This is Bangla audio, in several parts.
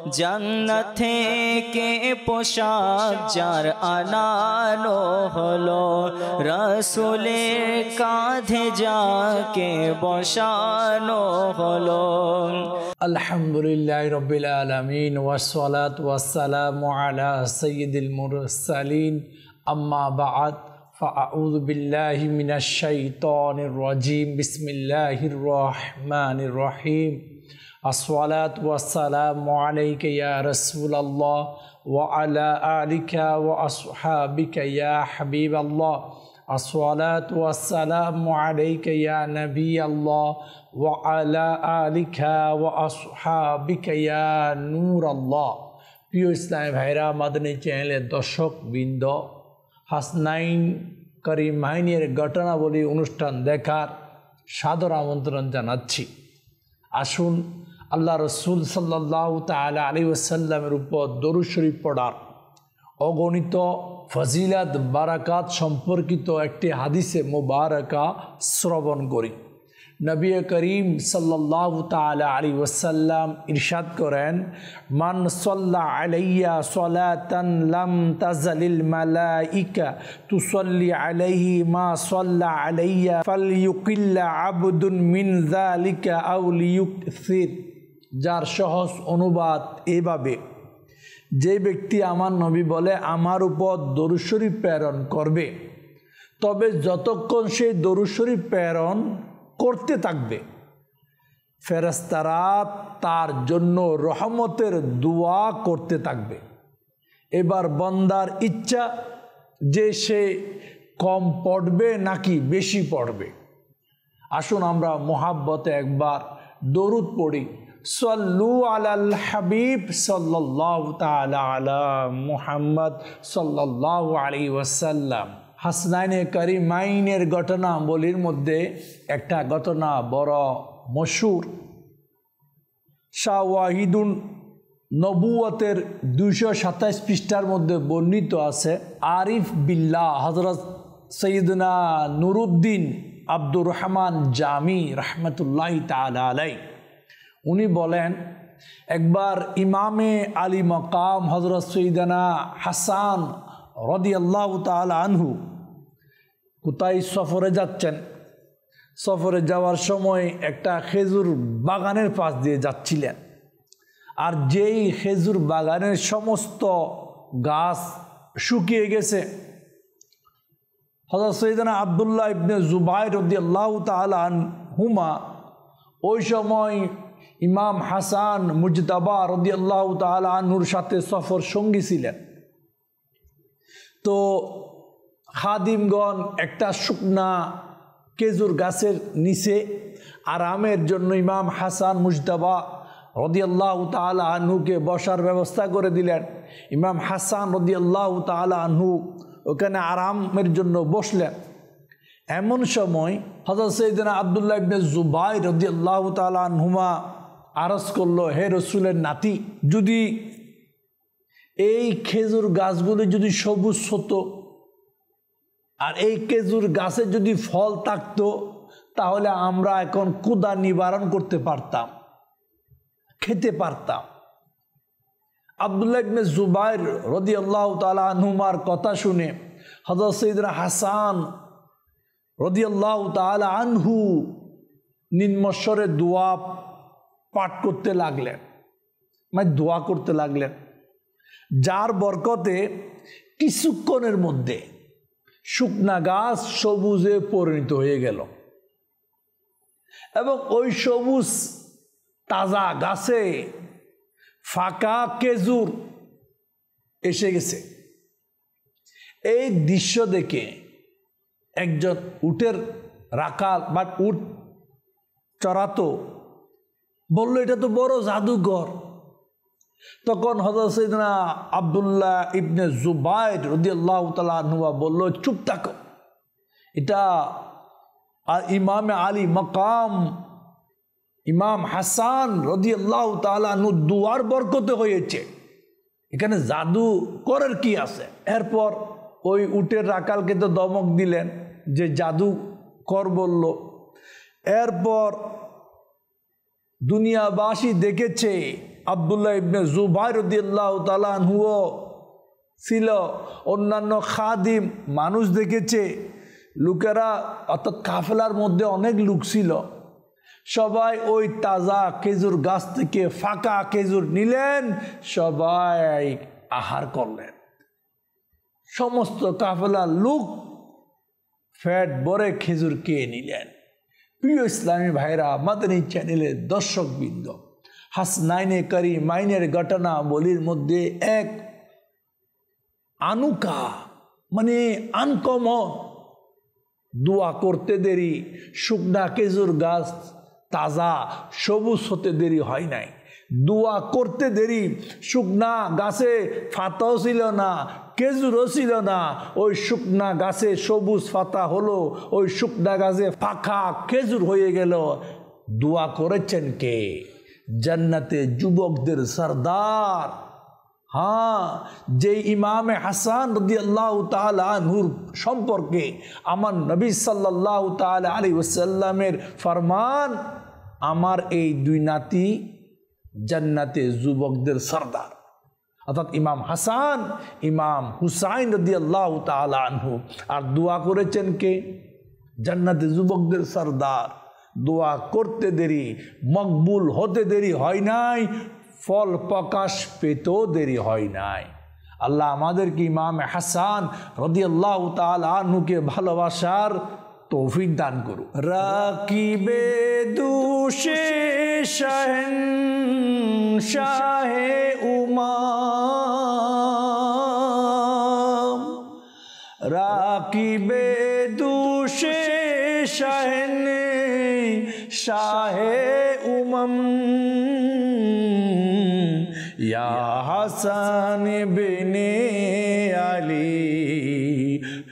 জান্নাত থেকে পোশাক যার আনানো হলো রসুলের কাঁধে যাকে বসানো হলো আলহামদুলিল্লাহ রবিল আলমিন ওয়াসালাত ওয়াসালাম আলা সৈয়দুল মুরসালিন আম্মা বাদ فأعوذ بالله من الشيطان الرجيم بسم الله الرحمن الرحيم আসসালাত ওয়াসালাম আলাইকা ইয়া রাসূলুল্লাহ ও আলা আলিকা ওয়া আসহাবিকা হাবিব হাবিবাল্লাহ। আসসালাত ওয়াসালাম আলাইকা ইয়া নবিয়াল্লাহ ও আলা আলিকা ওয়া আসহাবিকা ইয়া নূরাল্লাহ। প্রিয় ইসলামী ভাইরা মাদনী চ্যানেলের দর্শক বৃন্দ, হাসনাইন করিমাইনের ঘটনাবলী অনুষ্ঠান দেখার সাদর আমন্ত্রণ জানাচ্ছি। আসুন আল্লাহ রসুল সাল্লাহ তালা আলী ওসাল্লামের উপর দরু শরীফ পড়ার অগণিত ফজিলাত, বারাকাত সম্পর্কিত একটি হাদিসে মোবারকা শ্রবণ করি। নবী করিম সাল্লাহ তালা আলী ওসাল্লাম ইরশাদ করেন, মান সল্লা আলাইয়া সলাতান লাম তাজালিল মালাইকা তুসল্লি আলাইহি মা সল্লা আলাইয়া ফালিউকিল্লা আবদুন মিন যালিকা আও লিয়ুকসির। যার সহজ অনুবাদ এভাবে, যে ব্যক্তি আমার নবী বলে, আমার উপর দরুশরী প্রেরণ করবে, তবে যতক্ষণ সেই দরুশরী প্রেরণ করতে থাকবে ফেরেস্তারা তার জন্য রহমতের দোয়া করতে থাকবে। এবার বন্দার ইচ্ছা যে সে কম পড়বে নাকি বেশি পড়বে। আসুন আমরা মোহাব্বতে একবার দরুদ পড়ি। সল্লু আলাল হাবিব সাল্লাহ তালা আলা মুহাম্মদ সাল্লাহ আলী ওয়াসাল্লাম। হাসনাইনে কারিমাইনের ঘটনা বলির মধ্যে একটা ঘটনা বড় মশুর। শাহ ওয়াহিদুন নবুয়তের দুইশো সাতাইশ পৃষ্ঠার মধ্যে বর্ণিত আছে, আরিফ বিল্লাহ হজরত সৈয়দনা নুরুদ্দিন আব্দুর রহমান জামি রহমতুল্লাহ তালা আলাই উনি বলেন, একবার ইমামে আলী মকাম হজরত সৈদানা হাসান রদি আল্লাহ তাল আনহু কোথায় সফরে যাচ্ছেন। সফরে যাওয়ার সময় একটা খেজুর বাগানের পাশ দিয়ে যাচ্ছিলেন। আর যেই খেজুর বাগানের সমস্ত গাছ শুকিয়ে গেছে হজরত সৈদানা আবদুল্লাহ ইবনে জুবাই রদি আল্লাহ তালান হুমা ওই সময় ইমাম হাসান মুজতাবা রদি আল্লাহ তালাহুর সাথে সফর সঙ্গী ছিলেন। তো খাদিমগণ একটা শুকনা কেজুর গাছের নিচে আরামের জন্য ইমাম হাসান মুজতাবা রদিয়াল্লাহ তালা আনহুকে বসার ব্যবস্থা করে দিলেন। ইমাম হাসান রদিয়াল্লাহ তালা আনহু ওখানে আরামের জন্য বসলেন। এমন সময় হজরত সৈদিনা আবদুল্লাহ ইবনে জুবাই রদিয়াল্লাহ তালা আনহুমা আরজ করল, হে রসুলের নাতি, যদি এই খেজুর গাছগুলি যদি সবুজ হতো আর এই খেজুর গাছে যদি ফল থাকতো, তাহলে আমরা এখন কুদা নিবারণ করতে পারতাম, খেতে পারতাম। আবদুল্লাহ ইবনে জুবাইর রদি আল্লাহ তালা আনহুমার কথা শুনে হজরত সঈদরা হাসান রদি আল্লাহ তালা আনহু নিম্নস্বরে দোয়া পাঠ করতে লাগলেন। মানে দোয়া করতে লাগলেন। যার বরকতে কিছুক্ষণের মধ্যে শুকনা গাছ সবুজে পরিণত হয়ে গেল। এবং ওই সবুজ তাজা গাছে ফাঁকা কেজুর এসে গেছে। এই দৃশ্য দেখে একজন উটের রাখাল বা উট চড়াতো বলল, এটা তো বড় জাদুঘর। তখন হজরত সৈদনা আবদুল্লাহ ইবনে জুবাইর রদি আল্লাহ তালুয়া বলল, চুপ থাকো। এটা ইমাম আলী মকাম, ইমাম হাসান রদি আল্লাহ তালু দুয়ার বরকতে হয়েছে। এখানে জাদু করার কি আছে? এরপর ওই উটের রাকালকে তো দমক দিলেন, যে জাদু কর বলল। এরপর দুনিয়াবাসী দেখেছে। আবদুল্লাহ ইবনে জুবাই রদিয়াল্লাহ তালানহুও ছিল। অন্যান্য খাদিম মানুষ দেখেছে। লোকেরা অর্থাৎ কাফেলার মধ্যে অনেক লোক ছিল। সবাই ওই তাজা খেজুর গাছ থেকে ফাঁকা খেজুর নিলেন, সবাই আহার করলেন। সমস্ত কাফেলার লোক ফ্যাট বরে খেজুর খেয়ে নিলেন। প্রিয় ইসলামী ভাইরা মাদানী চ্যানেলের দর্শকবৃন্দ, হাসনাইনে করি মাইনের ঘটনা বলির মধ্যে এক আনুকা মানে আনকম দোয়া করতে দেরি, শুকনা খেজুর গাছ তাজা সবুজ হতে দেরি হয় নাই। দোয়া করতে দেরি, শুকনা গাছে ফাতাও ছিল না খেজুরও ছিল না, ওই শুকনা গাছে সবুজ ফাতা হলো, ওই শুকনা গাছে ফাঁকা খেজুর হয়ে গেল। দোয়া করেছেন কে? জান্নাতে যুবকদের সর্দার। হ্যাঁ যে ইমামে হাসান রদি আল্লাহ তালুর সম্পর্কে আমার নবী সাল্লাহ তাল আলী ওসাল্লামের ফরমান, আমার এই দুই নাতি জান্নাতে যুবকদের সর্দার। অর্থাৎ ইমাম হাসান, ইমাম হুসাইন রদি আল্লাহ আনহু। আর দোয়া করেছেন কে? জান্নাতে যুবকদের সর্দার। দোয়া করতে দেরি, মকবুল হতে দেরি হয় নাই, ফল প্রকাশ পেতেও দেরি হয় নাই। আল্লাহ আমাদেরকে ইমাম হাসান রদি আল্লাহ আনহুকে ভালোবাসার توفیق دان کرو۔ راکی بے دوش شہن شاہ امام۔ راکی بے دوش شہن شاہ امم۔ یا حسن بن علی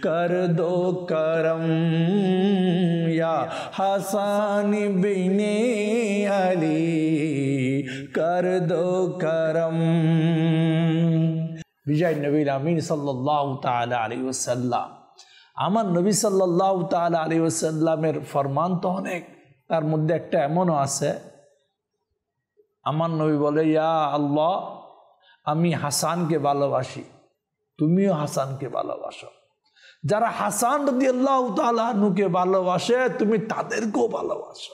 کر دو کرم۔ حسان بن علی کر دو کرم بجائے نبی الامین صلی اللہ تعالی علیہ وسلم আমার নবী সাল্লাহ তাল আলী ওসাল্লামের ফরমান তো অনেক তার মধ্যে একটা এমনও আছে আমার নবী বলে ইয়া আল্লাহ আমি হাসানকে ভালোবাসি তুমিও হাসানকে ভালোবাসো যারা হাসান রদি আল্লাহ তালুকে ভালোবাসে, তুমি তাদেরকেও ভালোবাসো।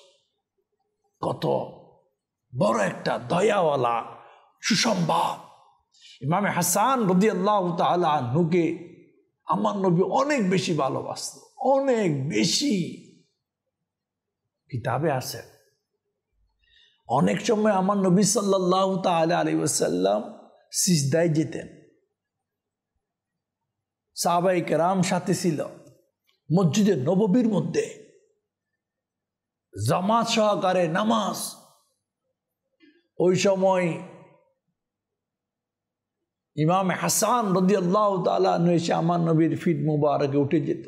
কত বড় একটা দয়াওয়ালা সুসম্বাদ ইমামে হাসান রদি আল্লাহ তালুকে আমার নবী অনেক বেশি ভালোবাসত, অনেক বেশি। কিতাবে আছে। অনেক সময় আমার নবী সাল্লাহ তাল আলী ওসাল্লাম সিজদায় যেতেন। সাহাবাই কেরাম সাথে ছিল। মসজিদে নববীর মধ্যে জামাত সহকারে নামাজ। ওই সময় ইমাম হাসান রদি আল্লাহ তালু এসে আমার নবীর ফিট মুবারকে উঠে যেত।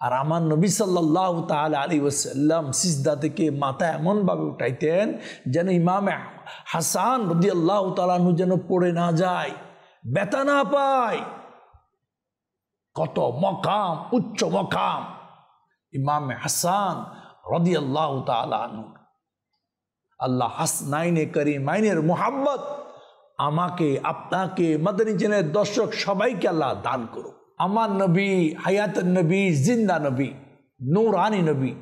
আর আমার নবী সাল্লাহ তাল আলী ওসাল্লাম সিজদা থেকে মাথা এমনভাবে উঠাইতেন যেন ইমাম হাসান রদি আল্লাহ তালানু যেন পড়ে না যায়। বেতা না পায়। কত মকাম, উচ্চ মকাম। ইমাম হাসান রদি আল্লাহ তালু আল্লাহ হাসনাইনে করি মাইনের মোহাম্মদ আমাকে, আপনাকে, মাদানী জেনের দর্শক সবাইকে আল্লাহ দান করো আমার নবী হায়াত নবী, জিন্দা নবী, নৌরানি নবী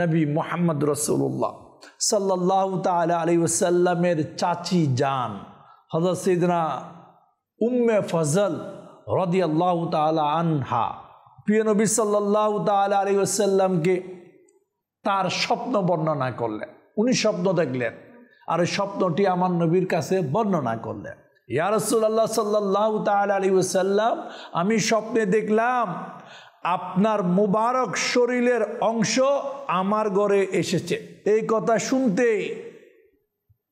নবী মোহাম্মদ রসুল্লাহ সাল্লাহ তালা আলী ওসাল্লামের চাচি জান। হজরত সিদনা উম্মে ফজল রদি আল্লাহ তালা আনহা। প্রিয় নবী সাল্লাহ তালা আলী ওসাল্লামকে তার স্বপ্ন বর্ণনা করলেন। উনি স্বপ্ন দেখলেন আর ওই স্বপ্নটি আমার নবীর কাছে বর্ণনা করলেন। ইয়ারসুল্লাহ সাল্লাহ তাল আলী ওসাল্লাম আমি স্বপ্নে দেখলাম আপনার মুবারক শরীরের অংশ আমার ঘরে এসেছে। এই কথা শুনতে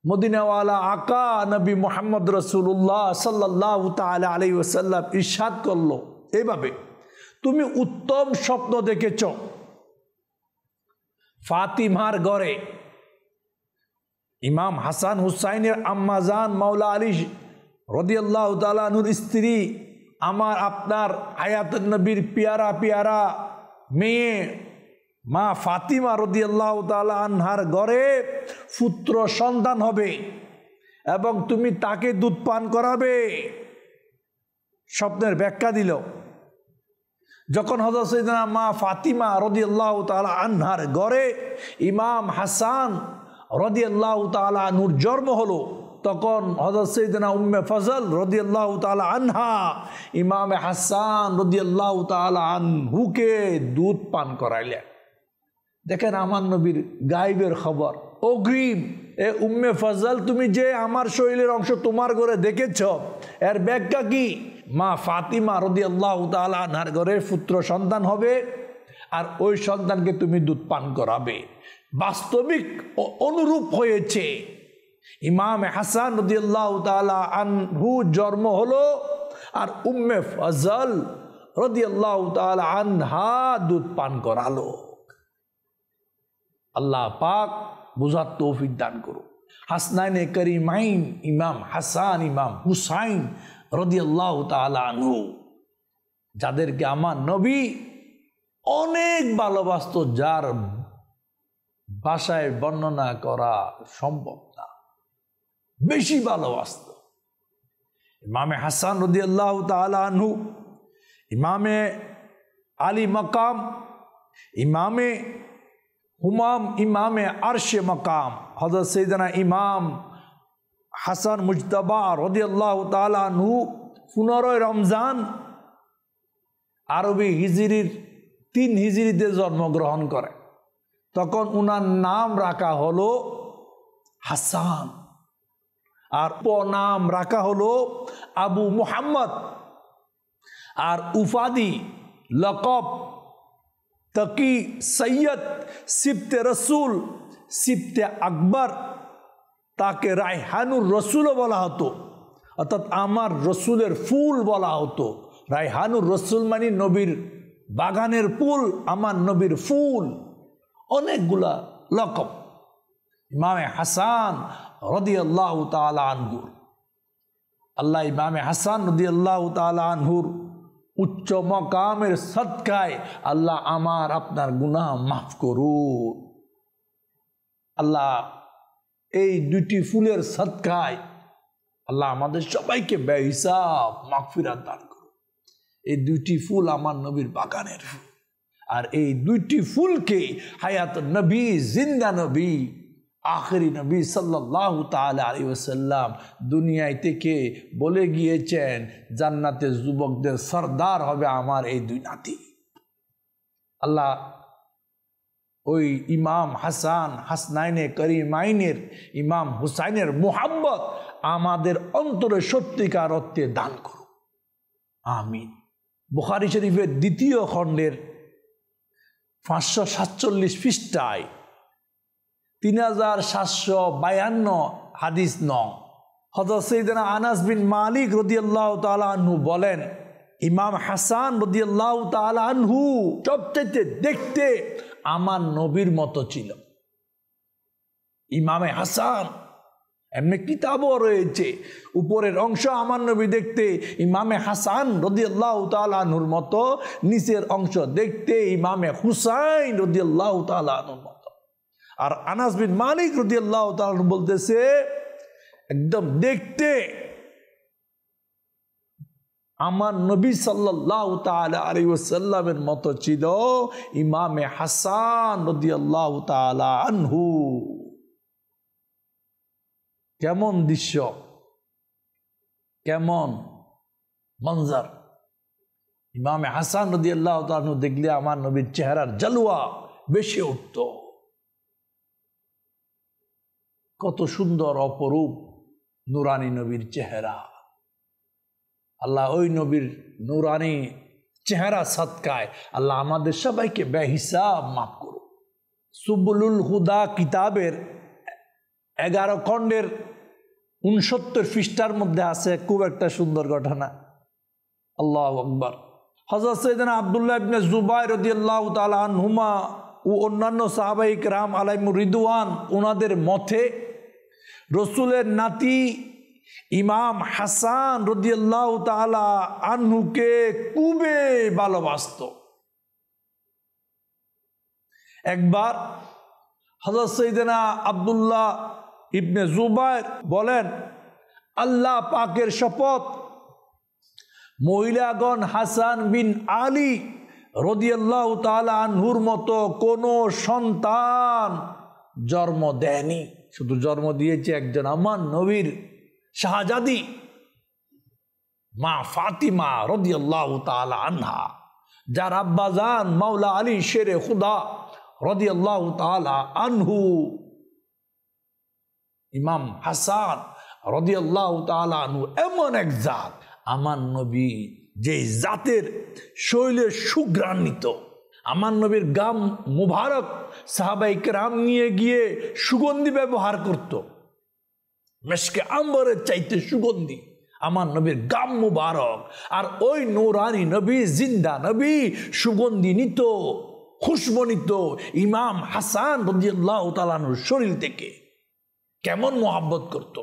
মদিনাওয়ালা আকা নবী মোহাম্মদ রসুল্লাহ সাল্লাহ তাল আলী ওসাল্লাম ইরশাদ করল। এইভাবে তুমি উত্তম স্বপ্ন দেখেছ। ফাতিমার ঘরে ইমাম হাসান হুসাইনের আম্মাজান মাওলা আলী রদিয়াল্লাহ তালানুর স্ত্রী, আমার আপনার আয়াত নবীর পিয়ারা পিয়ারা মেয়ে মা ফাতিমা রদিয়াল্লাহ তালা আনহার ঘরে পুত্র সন্তান হবে এবং তুমি তাকে দুধ পান করাবে। স্বপ্নের ব্যাখ্যা দিল। যখন হজরত সৈদানা মা ফাতিমা রদিয়াল্লাহ তালা আনহার ঘরে ইমাম হাসান রদিয়াল্লাহ তালা আনহুর জন্ম হলো, তখন হজরত সৈদনা উম্মে ফজল রদিয়াল্লাহ তালা আনহা ইমাম হাসান রদি রদিয়াল্লাহ তালা আনহুকে দুধ পান করাইলেন। দেখেন আমার নবীর গাইবের খবর। অগ্রিম, এ উম্মে ফজল, তুমি যে আমার শরীরের অংশ তোমার ঘরে দেখেছ, এর ব্যাখ্যা কি? মা ফাতিমা রদি আল্লাহ তালার ঘরের পুত্র সন্তান হবে, আর ওই সন্তানকে তুমি দুধ পান করাবে। বাস্তবিক অনুরূপ হয়েছে। ইমাম হাসান রদি আল্লাহ তালা আনহু জন্ম হলো, আর উম্মে ফজল রদি আল্লাহ তালা আনহা দুধ পান করালো। আল্লাহ পাক বুঝার তৌফিক দান করো হাসনাইনে করিমাইন ইমাম হাসান ইমাম হুসাইন রদিয়াল্লাহ তালু যাদেরকে আমার নবী অনেক ভালোবাসত, যার ভাষায় বর্ণনা করা সম্ভব না, বেশি ভালোবাসত। ইমামে হাসান রদিয়াল্লাহ তালু ইমামে আলী মকাম, ইমামে হুমাম ইমামে আরশে মকাম হজরত সৈদানা ইমাম হাসান মুজতবা রদিয়াল্লাহ তালু পনেরোই রমজান আরবি হিজিরির তিন হিজিরিতে জন্মগ্রহণ করে। তখন উনার নাম রাখা হলো হাসান। আর নাম রাখা হলো আবু মুহাম্মদ। আর উফাদি লকব। তকি সৈয়দ সিপ্তে রসুল, সিপ্তে আকবর, তাকে রায়হানুর রসুলও বলা হতো। অর্থাৎ আমার রসুলের ফুল বলা হতো। রায়হানুর রসুল মানে নবীর বাগানের ফুল, আমার নবীর ফুল। অনেকগুলা লকব। ইমামে হাসান রদি আল্লাহ তালা আনহুর। আল্লাহ ইমামে হাসান রদি আল্লাহ তালা আনহুর উচ্চ মকামের সৎকায় আল্লাহ আমার আপনার গুনাহ মাফ করুন। আল্লাহ, এই দুটি ফুলের সৎকায় আল্লাহ আমাদের সবাইকে বেহিসাব, মাগফিরাত দান করুন। এই দুইটি ফুল আমার নবীর বাগানের ফুল। আর এই দুইটি ফুলকে হায়াত নবী, জিন্দা নবী আখরি নবী সাল্লাহ তালা আলী ওসাল্লাম দুনিয়ায় থেকে বলে গিয়েছেন জান্নাতে যুবকদের সর্দার হবে আমার এই দুই নাতি। আল্লাহ ওই ইমাম হাসান হাসনাইনে করিমাইনের, ইমাম হুসাইনের মোহাম্মত আমাদের অন্তরে সত্যিকার অর্থে দান করুন আমিন। বুখারি শরীফের দ্বিতীয় খণ্ডের পাঁচশো সাতচল্লিশ পৃষ্ঠায় তিন হাজার সাতশো বায়ান্ন হাদিস নং। হজরত সৈদানা আনাস বিন মালিক রদিয়াল্লাহ তালু বলেন, ইমাম হাসান রদিয়াল্লাহ তালহু সবচাইতে দেখতে আমার নবীর মতো ছিল। ইমামে হাসান, এমনি কিতাবও রয়েছে। উপরের অংশ আমার নবী দেখতে ইমামে হাসান রদিয়াল্লাহ তালুর মতো, নিচের অংশ দেখতে ইমামে হুসাইন রদিয়াল্লাহ তালুর মতো। আর আনাস বিন মালিক রদি আল্লাহ বলতেছে, একদম দেখতে আমার নবী সাল্লাহ ওসাল্লামের মতো ছিল ইমামে হাসান রদি আল্লাহ আনহু। কেমন দৃশ্য? কেমন মঞ্জার ইমামে হাসান রদি আল্লাহ দেখলে আমার নবীর চেহারার জালুয়া বেশি উঠত। কত সুন্দর, অপরূপ নুরানি নবীর চেহারা। আল্লাহ ওই নবীর নুরানি চেহারা সৎকায়। আল্লাহ আমাদের সবাইকে বেহিসাব মাফ করুন সুবুলুল হুদা কিতাবের এগারো খণ্ডের উনসত্তর পৃষ্ঠার মধ্যে আছে খুব একটা সুন্দর ঘটনা। আল্লাহ আকবর। হজরত সৈদিন আবদুল্লাহ ইবনে জুবাই রদি আল্লাহ তালান হুমা ও অন্যান্য সাহাবাহিক রাম আলাইমুর রিদুয়ান ওনাদের মথে রসুলের নাতি ইমাম হাসান রদিয়াল্লাহ তালা আনহুকে খুবই ভালোবাসত। একবার হজরত সৈদিনা আবদুল্লাহ ইবনে জুবায়ের বলেন, আল্লাহ পাকের শপথ মহিলাগণ হাসান বিন আলী রদিয়াল্লাহ তালা আনহুর মতো কোনো সন্তান জন্ম দেয়নি। শুধু জন্ম দিয়েছে একজন আমার নবীর শাহজাদি, মা ফাতিমা রদিয়াল্লাহ তালা আনহা, যার আব্বাজান মাওলা আলী শেরে খুদা রদিয়াল্লাহ তালা আনহু। ইমাম হাসান রদিয়াল্লাহ তালা আনহু এমন এক জাত, আমার নবী যে জাতের শৈলের সুগ্রান্বিত আমার নবীর গাম মুবারক সাহাবাই রাম নিয়ে গিয়ে সুগন্ধি ব্যবহার করত। মেশকে আম্বরের চাইতে সুগন্ধি। আমার নবীর গাম মুবারক। আর ওই নৌরানি নবী, জিন্দা নবী সুগন্ধি নিত, খুশবো নিত ইমাম হাসান রদিয়াল্লাহ তালানুর শরীর থেকে। কেমন মোহাব্বত করত।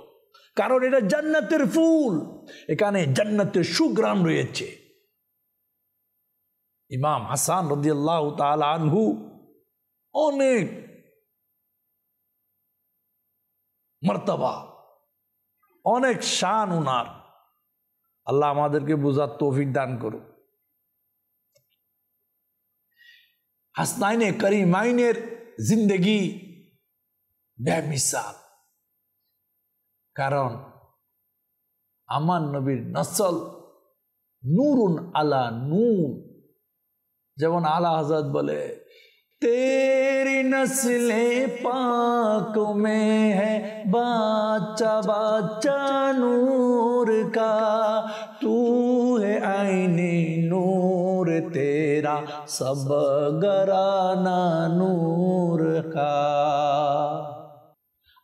কারণ এটা জান্নাতের ফুল। এখানে জান্নাতের সুগ্রাম রয়েছে। ইমাম হাসান রদিয়াল্লাহ তাল আনহু অনেক মর্তবা, অনেক শান উনার। আল্লাহ আমাদেরকে বোঝার তৌফিক দান করুক। হাসনাইনে করিমাইনের জিন্দগি বেমিসাল। কারণ আমার নবীর নসল নুরুন আলা নূর। جب ان اعلیٰ حضرت بولے، تیری نسل پاک میں ہے بادشاہ بادشاہ نور کا، تو ہے آئینی نور تیرا، سب گرانہ نور کا۔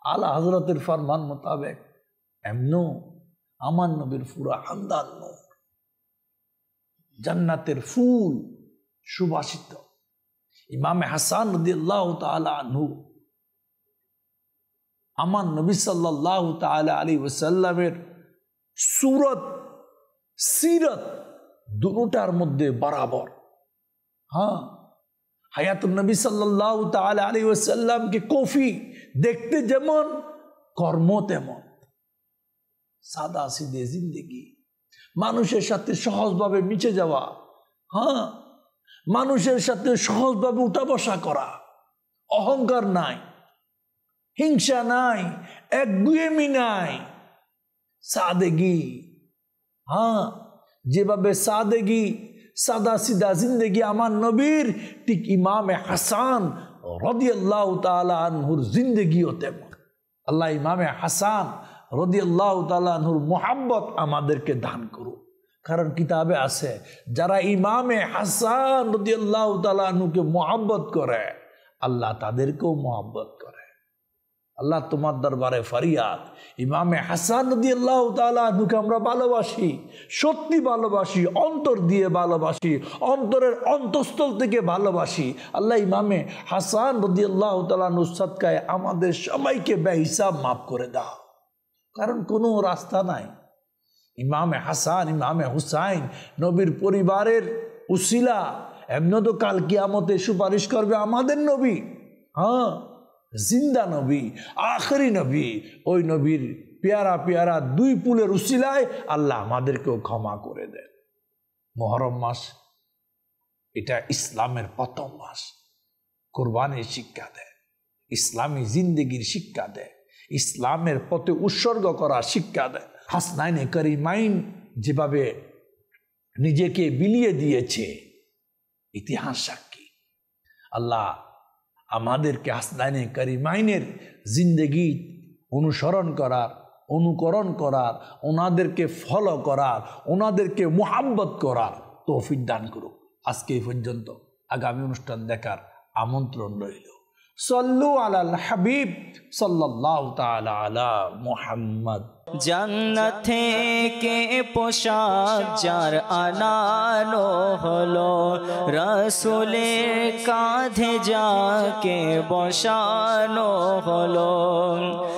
اعلیٰ حضرت الفرمان مطابق، امنو، امن بالفورا حمدان نور جنت الفول۔ সুবাসিত। ইমামে হাসান রদিয়াল্লাহ আনহু আমার নবী সাল্লাহ তালা আলী ওসাল্লামের সুরত, সিরত দুটার মধ্যে বরাবর। হ্যাঁ হায়াতুল নবী সাল্লাহ তালা আলী ওসাল্লামকে কফি দেখতে যেমন, কর্ম তেমন। সাদা সিদে জিন্দগি। মানুষের সাথে সহজভাবে মিশে যাওয়া। হ্যাঁ মানুষের সাথে সহজভাবে উঠা বসা করা। অহংকার নাই। হিংসা নাই। একগুয়েমি নাই। সাদেগি। হ্যাঁ যেভাবে সাদেগি, সাদা সিদা জিন্দেগি আমার নবীর, ঠিক ইমামে হাসান রদিয়াল্লাহ তালা আনহুর জিন্দগিও তেমন। আল্লাহ ইমামে হাসান রদিয়াল্লাহ তালা আনহুর মোহাব্বত আমাদেরকে দান করুক। কারণ কিতাবে আছে, যারা ইমামে হাসান রদিয়াল্লাহ তালুকে মোহাব্বত করে, আল্লাহ তাদেরকেও মোহাব্বত করে। আল্লাহ তোমার দরবারে ফরিয়াদ। ইমামে হাসান রদিয়াল্লাহ তালুকে আমরা ভালোবাসি, সত্যি ভালোবাসি, অন্তর দিয়ে ভালোবাসি, অন্তরের অন্তঃস্থল থেকে ভালোবাসি। আল্লাহ ইমামে হাসান রদিয়াল্লাহ তালুসাদকায় আমাদের সবাইকে বেহিসাব মাফ করে দাও। কারণ কোনো রাস্তা নাই। ইমামে হাসান, ইমামে হুসাইন, নবীর পরিবারের উসিলা। এমন তো কাল কিয়ামতে সুপারিশ করবে আমাদের নবী। হ্যাঁ জিন্দা নবী, আখরি নবী। ওই নবীর পেয়ারা পেয়ারা দুই পুলের উসিলায় আল্লাহ আমাদেরকেও ক্ষমা করে দেন। মহরম মাস, এটা ইসলামের প্রথম মাস। কোরবানির শিক্ষা দেয়, ইসলামী জিন্দগির শিক্ষা দেয়, ইসলামের পথে উৎসর্গ করার শিক্ষা দেয়। হাসনাইনে করিমাইন যেভাবে নিজেকে বিলিয়ে দিয়েছে, ইতিহাস সাক্ষী। আল্লাহ আমাদেরকে হাসনাইনে করিমাইনের জিন্দগি অনুসরণ করার, অনুকরণ করার, ওনাদেরকে ফলো করার, ওনাদেরকে মোহাব্বত করার তৌফিক দান করুক। আজকে এই পর্যন্ত আগামী অনুষ্ঠান দেখার আমন্ত্রণ রইল। সল্লু আলাল হাবিব সাল্লাহ তালা আলা মোহাম্মদ জান্নাত থেকে পোশাক যার আনানো হলো রসুলের কাঁধে যাকে বসানো হলো